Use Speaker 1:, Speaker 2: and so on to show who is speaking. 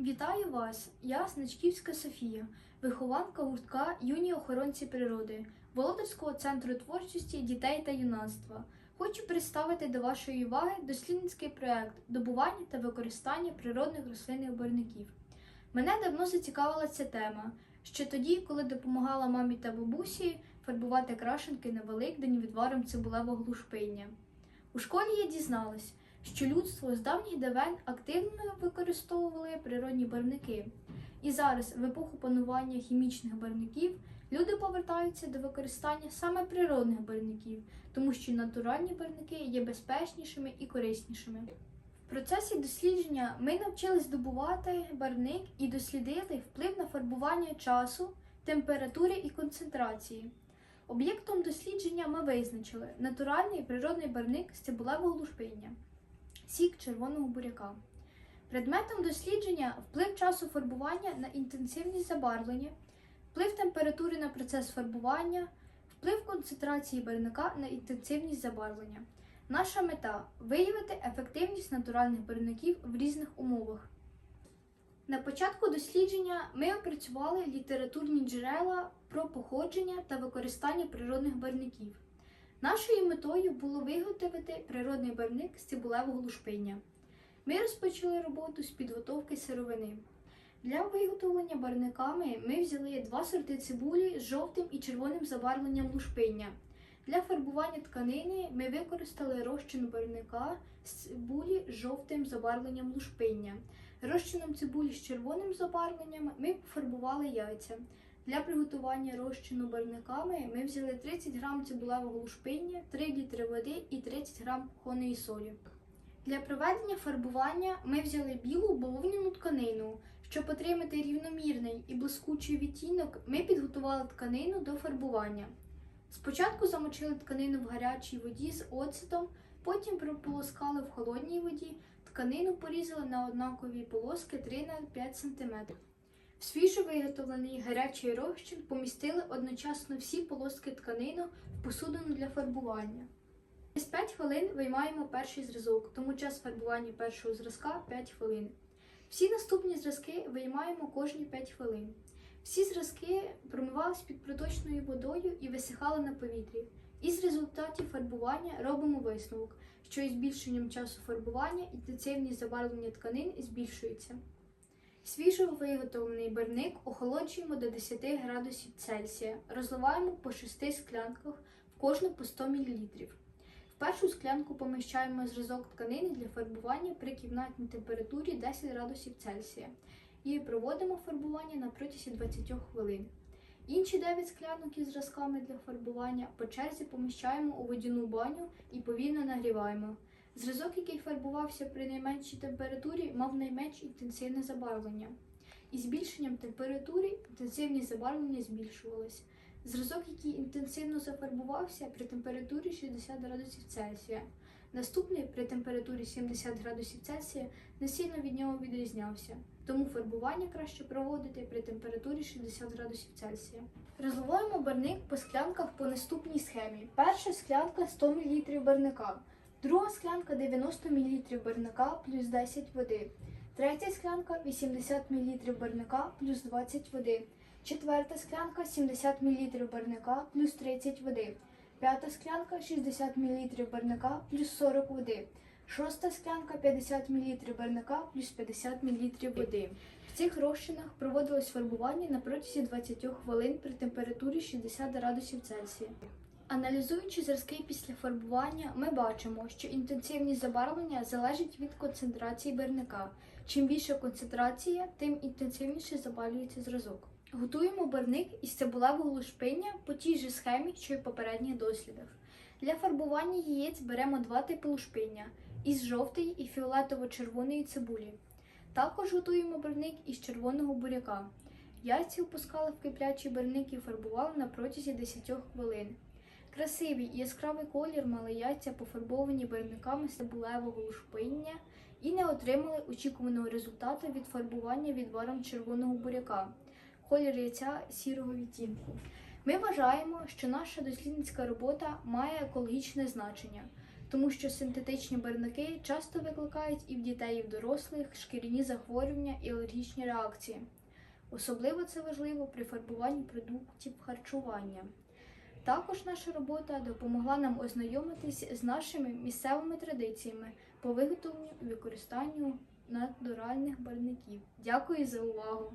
Speaker 1: Вітаю вас! Я Значківська Софія, вихованка гуртка Юні охоронці природи, Володарського центру творчості дітей та юнацтва. Хочу представити до вашої уваги дослідницький проект добування та використання природних рослинних барвників. Мене давно зацікавила ця тема, ще тоді, коли допомагала мамі та бабусі фарбувати крашенки на Великдень відваром цибулевого лушпиння. У школі я дізналась, що людство з давніх давен активно використовували природні барвники. І зараз, в епоху панування хімічних барвників, люди повертаються до використання саме природних барвників, тому що натуральні барвники є безпечнішими і кориснішими. В процесі дослідження ми навчились здобувати барвник і дослідити вплив на фарбування часу, температури і концентрації. Об'єктом дослідження ми визначили натуральний природний барвник з цибулевого лушпиння, сік червоного буряка. Предметом дослідження вплив часу фарбування на інтенсивність забарвлення, вплив температури на процес фарбування, вплив концентрації барвника на інтенсивність забарвлення. Наша мета виявити ефективність натуральних барвників в різних умовах. На початку дослідження ми опрацювали літературні джерела про походження та використання природних барвників. Нашою метою було виготовити природний барвник з цибулевого лушпиння. Ми розпочали роботу з підготовки сировини. Для виготовлення барвниками ми взяли два сорти цибулі з жовтим і червоним забарвленням лушпиння. Для фарбування тканини ми використали розчин барвника з цибулі з жовтим забарвленням лушпиння. Розчином цибулі з червоним забарвленням ми пофарбували яйця. Для приготування розчину барвниками ми взяли 30 г цибулевого лушпиння, 3 літри води і 30 г кухонної солі. Для проведення фарбування ми взяли білу бавовняну тканину. Щоб отримати рівномірний і блискучий відтінок, ми підготували тканину до фарбування. Спочатку замочили тканину в гарячій воді з оцетом, потім прополоскали в холодній воді, тканину порізали на однакові полоски 3 на 5 см. Свіжо виготовлений гарячий розчин помістили одночасно всі полоски тканину в посудину для фарбування. Через 5 хвилин виймаємо перший зразок, тому час фарбування першого зразка 5 хвилин. Всі наступні зразки виймаємо кожні 5 хвилин. Всі зразки промивались під проточною водою і висихали на повітрі. Із результатів фарбування робимо висновок, що із збільшенням часу фарбування інтенсивність забарвлення тканин збільшується. Свіжо виготовлений барвник охолоджуємо до 10 градусів Цельсія, розливаємо по 6 склянках в кожну по 100 мл. В першу склянку поміщаємо зразок тканини для фарбування при кімнатній температурі 10 градусів Цельсія і проводимо фарбування на протязі 20 хвилин. Інші 9 склянок із зразками для фарбування по черзі поміщаємо у водяну баню і повільно нагріваємо. Зразок, який фарбувався при найменшій температурі, мав найменш інтенсивне забарвлення. Із збільшенням температури інтенсивність забарвлення збільшувалась. Зразок, який інтенсивно зафарбувався при температурі 60 градусів Цельсія. Наступний при температурі 70 градусів Цельсія не сильно від нього відрізнявся, тому фарбування краще проводити при температурі 60 градусів Цельсія. Розливаємо барник по склянках по наступній схемі. Перша склянка 100 мл барника, друга склянка 90 мл барника плюс 10 води, третя склянка 80 мл барника плюс 20 води, четверта склянка 70 мл барника плюс 30 води. П'ята склянка 60 мл барника плюс 40 води. Шоста склянка 50 мл барника плюс 50 мл води. В цих розчинах проводилось фарбування на протязі 20 хвилин при температурі 60 градусів Цельсія. Аналізуючи зразки після фарбування, ми бачимо, що інтенсивність забарвлення залежить від концентрації барвника. Чим більша концентрація, тим інтенсивніше забарвлюється зразок. Готуємо барвник із цибулевого лушпиння по тій же схемі, що й в попередніх дослідах. Для фарбування яєць беремо два типи лушпиння із жовтої і фіолетово-червоної цибулі. Також готуємо барвник із червоного буряка. Яйця опускали в киплячий барвник і фарбували на протязі 10 хвилин. Красивий і яскравий колір мали яйця пофарбовані барвниками цибулевого лушпиння і не отримали очікуваного результату від фарбування відваром червоного буряка колір яйця сірого відтінку. Ми вважаємо, що наша дослідницька робота має екологічне значення, тому що синтетичні барвники часто викликають і в дітей, і в дорослих шкіряні захворювання і алергічні реакції. Особливо це важливо при фарбуванні продуктів харчування. Також наша робота допомогла нам ознайомитись з нашими місцевими традиціями по виготовленню і використанню натуральних барників. Дякую за увагу!